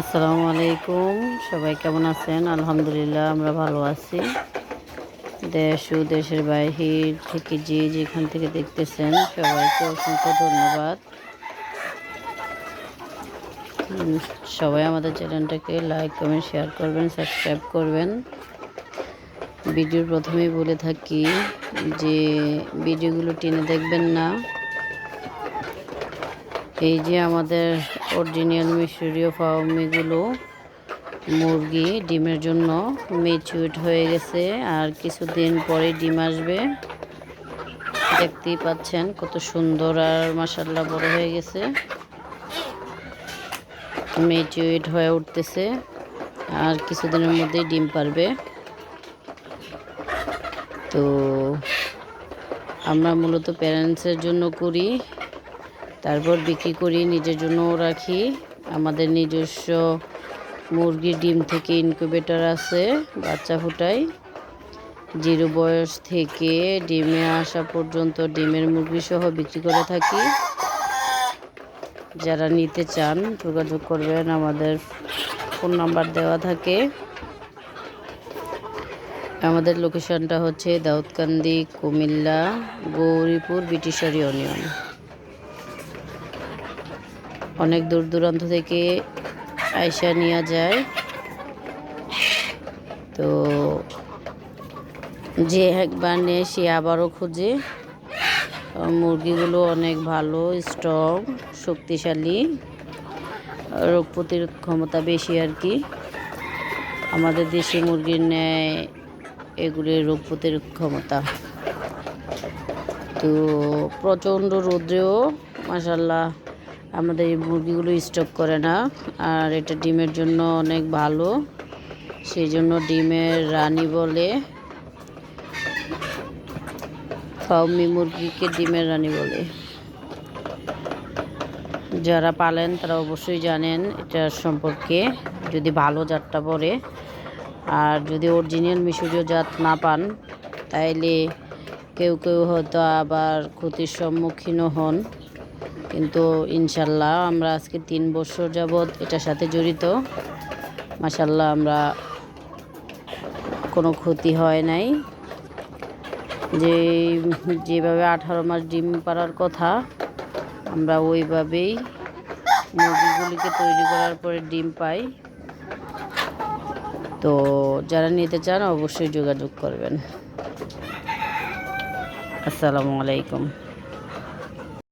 আসসালামু আলাইকুম। সবাই কেমন আছেন? আলহামদুলিল্লাহ, আমরা ভালো আছি। দেশ ও দেশের বাহির থেকে যে যেখান থেকে দেখতেছেন, সবাইকে অসংখ্য ধন্যবাদ। সবাই আমাদের চ্যানেলটাকে লাইক, কমেন্ট, শেয়ার করবেন, সাবস্ক্রাইব করবেন। ভিডিওর প্রথমেই বলে থাকি যে, ভিডিওগুলো টেনে দেখবেন না। এই যে আমাদের অরিজিনাল মিশরীয় ফার্মিগুলো মুরগি ডিমের জন্য মেচুইট হয়ে গেছে, আর কিছুদিন পরে ডিম আসবে। দেখতেই পাচ্ছেন কত সুন্দর আর মাসাল্লাহ বড় হয়ে গেছে। মেচুইট হয়ে উঠতেছে, আর কিছুদিনের মধ্যেই ডিম পারবে। তো আমরা মূলত প্যারেন্টসের জন্য করি। তারপর বিক্রি করি, নিজের জন্যও রাখি। আমাদের নিজস্ব মুরগির ডিম থেকে ইনকিউবেটর আছে, বাচ্চা ফুটাই। জিরো বয়স থেকে ডিমে আসা পর্যন্ত ডিমের মুরগি সহ বিক্রি করে থাকি। যারা নিতে চান, যোগাযোগ করবেন, আমাদের ফোন নাম্বার দেওয়া থাকে। আমাদের লোকেশনটা হচ্ছে দাউদকান্দি, কুমিল্লা, গৌরীপুর ব্রিটিশারি ইউনিয়ন। অনেক দূর দূরান্ত থেকে আয়সা নেওয়া যায়। তো যে একবার নেয় সে আবারও খোঁজে। মুরগিগুলো অনেক ভালো স্ট্রং শক্তিশালী, রোগ প্রতিরোধ ক্ষমতা বেশি আর কি। আমাদের দেশি মুরগির ন্যায় এগুলির রোগ প্রতিরোধ ক্ষমতা। তো প্রচণ্ড রোদ্রেও মাসাল্লাহ আমাদের এই মুরগিগুলো স্টক করে না। আর এটা ডিমের জন্য অনেক ভালো। সেই জন্য ডিমের রানী বলে, ফাউমি মুরগিকে ডিমের রানী বলে। যারা পালেন তারা অবশ্যই জানেন এটার সম্পর্কে, যদি ভালো জাতটা পড়ে আর যদি অরিজিনাল মিশরীয় জাত না পান, তাইলে কেউ কেউ হয়তো আবার ক্ষতির সম্মুখীনও হন। কিন্তু ইনশাল্লাহ আমরা আজকে তিন বছর যাবৎ এটার সাথে জড়িত। মাসাল্লাহ আমরা কোনো ক্ষতি হয় নাই। যে যেভাবে আঠারো মাস ডিম পাড়ার কথা, আমরা ওইভাবেই মুরগিগুলিকে তৈরি করার পরে ডিম পাই। তো যারা নিতে চান অবশ্যই যোগাযোগ করবেন। আসসালামু আলাইকুম।